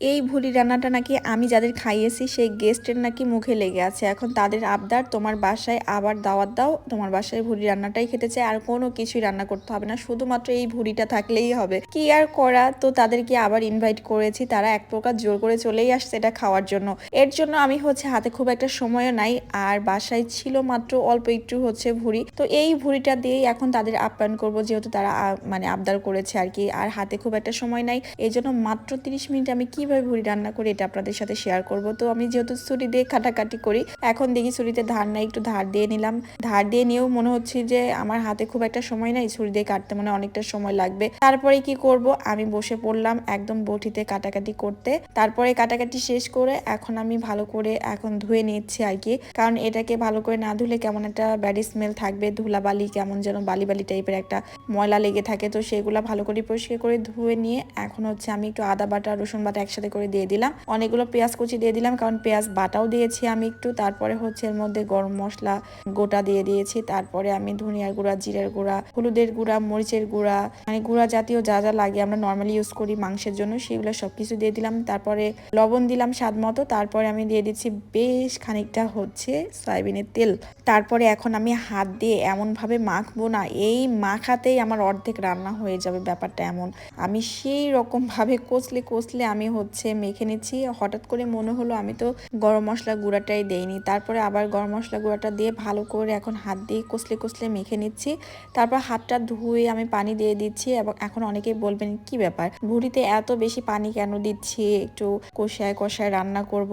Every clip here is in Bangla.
এই ভুলি রান্নাটা নাকি আমি যাদের খাইয়েছি, সেই গেস্টের নাকি মুখে লেগে আছে। এখন তাদের আবদার, তোমার বাসায় আবার দাওয়াত দাও, তোমার বাসায় ভুড়ি রান্নাটাই খেতে চায় আর কোনো কিছুই রান্না করতে হবে না, শুধুমাত্র এই ভুড়িটা থাকলেই হবে। কি আর করা? তো তাদেরকে আবার ইনভাইট করেছি, তারা এক প্রকার জোর করে চলেই আসছে এটা খাওয়ার জন্য। এর জন্য আমি হচ্ছে হাতে খুব একটা সময়ও নাই, আর বাসায় ছিল মাত্র অল্প একটু হচ্ছে ভুড়ি। তো এই ভুড়িটা দিয়েই এখন তাদের আপ্যায়ন করব, যেহেতু তারা মানে আবদার করেছে আর কি, আর হাতে খুব একটা সময় নাই। এই জন্য মাত্র তিরিশ মিনিট আমি কীভাবে ভুড়ি রান্না করি এটা আপনাদের সাথে শেয়ার করব। তো আমি যেহেতু ছুরি দিয়ে কাটাকাটি করি, এখন দেখি ছুরিতে ধার নাই, একটু ধার দিয়ে নিলাম। ধার দিয়ে নিয়েও মনে হচ্ছে যে আমার হাতে খুব একটা সময় নাই, ছুরি দিয়ে কাটতে মানে অনেকটা সময় লাগবে। তারপরে কি করব? আমি বসে পড়লাম একদম বটিতে কাটাকাটি করতে। তারপরে কাটাকাটি শেষ করে এখন আমি ভালো করে এখন ধুয়ে নিচ্ছি আর কি। কারণ এটাকে ভালো করে না ধুলে কেমন একটা ব্যাড স্মেল থাকবে, ধুলাবালি কেমন যেন বালি বালি টাইপের একটা ময়লা লেগে থাকে। তো সেগুলো ভালো করে পরিষ্কার করে ধুয়ে নিয়ে এখন হচ্ছে আমি একটু আদা বাটা, রসুন বাটা করে দিয়ে দিলাম। অনেকগুলো পেঁয়াজ কুচি দিয়ে দিলাম, কারণ পেঁয়াজ বাটাও দিয়েছি আমি একটু। তারপরে হচ্ছে এর মধ্যে গরম মশলা গোটা দিয়ে দিয়েছি। তারপরে আমি ধনিয়ার গুঁড়া, জিরের গুঁড়া, হলুদের গুঁড়া, মরিচের গুঁড়া মানে গুঁড়া জাতীয় যা যা লাগে আমরা নর্মালি ইউজ করি মাংসের জন্য, সেগুলো সবকিছু দিয়ে দিলাম। তারপরে লবণ দিলাম স্বাদ মতো। তারপরে আমি দিয়ে দিচ্ছি বেশ খানিকটা হচ্ছে সয়াবিনের তেল। তারপরে এখন আমি হাত দিয়ে এমনভাবে মাখবো না, এই মাখাতেই আমার অর্ধেক রান্না হয়ে যাবে ব্যাপারটা এমন। আমি সেই রকম ভাবে কষলে কষলে আমি হচ্ছে মেখে নিচ্ছি। হঠাৎ করে মনে হলো আমি তো গরম মশলা গুঁড়াটাই দেইনি। তারপরে আবার গরম মশলা গুঁড়াটা দিয়ে ভালো করে এখন হাত দিয়ে কষলে কষলে মেখে নিচ্ছি। তারপর হাতটা ধুয়ে আমি পানি দিয়ে দিচ্ছি এবং এখন অনেকেই বলবেন, কি ব্যাপার? ভুড়িতে এত বেশি পানি কেন দিচ্ছি? একটু কষায় কষায় রান্না করব।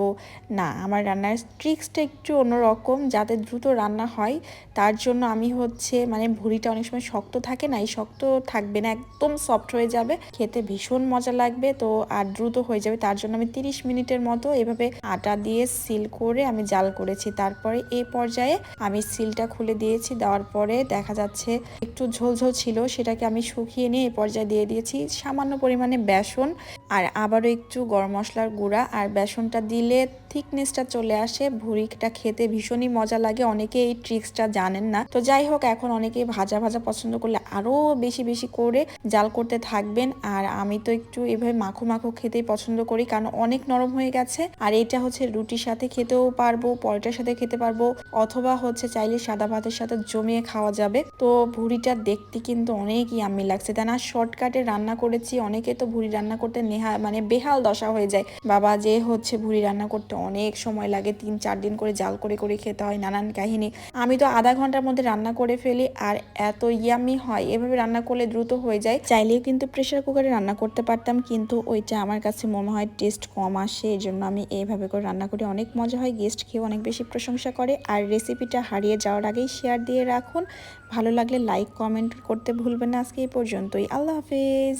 না, আমার রান্নার ট্রিক্সটা একটু অন্যরকম। যাতে দ্রুত রান্না হয়, তার জন্য আমি হচ্ছে মানে ভুড়িটা অনেক সময় শক্ত থাকে না, এই শক্ত থাকবে না, একদম সফট হয়ে যাবে। খেতে ভীষণ মজা লাগবে। তো আর দ্রুত হয়ে যাবে, তার জন্য আমি তিরিশ মিনিটের মতো এভাবে আটা দিয়ে সিল করে আমি জাল করেছি। তারপরে এই পর্যায়ে আমি সিলটা খুলে দিয়েছি, দেওয়ার পরে দেখা যাচ্ছে একটু ঝোলঝোল ছিল, সেটাকে আমি শুকিয়ে নিয়ে এই পর্যায়ে দিয়ে দিয়েছি। সামান্য পরিমাণে বেসন আর আবারও একটু গরম মশলার গুঁড়া আর বেসনটা দিলে থিকনেসটা চলে আসে। ভুড়িটা খেতে ভীষণই মজা লাগে। অনেকে এই ট্রিক্সটা জানেন না। তো যাই হোক, এখন অনেকে ভাজা ভাজা পছন্দ করলে আরও বেশি বেশি করে জাল করতে থাকবেন। আর আমি তো একটু এভাবে মাখো মাখো খেতেই পছন্দ করি, কারণ অনেক নরম হয়ে গেছে। আর এটা হচ্ছে রুটির সাথে খেতেও পারব, পরোটার সাথে খেতে পারব, অথবা হচ্ছে চাইলে সাদা ভাতের সাথে জমিয়ে খাওয়া যাবে। তো ভুড়িটা দেখতে কিন্তু অনেক ইয়াম্মি লাগছে। তাই না শর্টকাটে রান্না করেছি, অনেকে তো ভুড়ি রান্না করতে নেহা মানে বেহাল দশা হয়ে যায়। বাবা যে হচ্ছে ভুড়ি রান্না করতে অনেক সময় লাগে, তিন চার দিন করে জাল করে করে খেতে হয় নানান কাহিনী। আমি তো আধা ঘণ্টার মধ্যে রান্না করে ফেলি আর এত ইয়ামি হয়, এভাবে রান্না করলে দ্রুত হয়ে যায়। চাইলেও কিন্তু প্রেশার কুকারে রান্না করতে পারতাম, কিন্তু ওইটা আমার কাছে মনে হয় টেস্ট কম আসে এই জন্য আমি এইভাবে করে রান্না করি। অনেক মজা হয় গেস্ট খেয়ে অনেক বেশি প্রশংসা করে। আর রেসিপিটা হারিয়ে যাওয়ার আগেই শেয়ার দিয়ে রাখুন। ভালো লাগলে লাইক কমেন্ট করতে ভুলবেন না আজকে এই পর্যন্তই। আল্লাহ হাফেজ।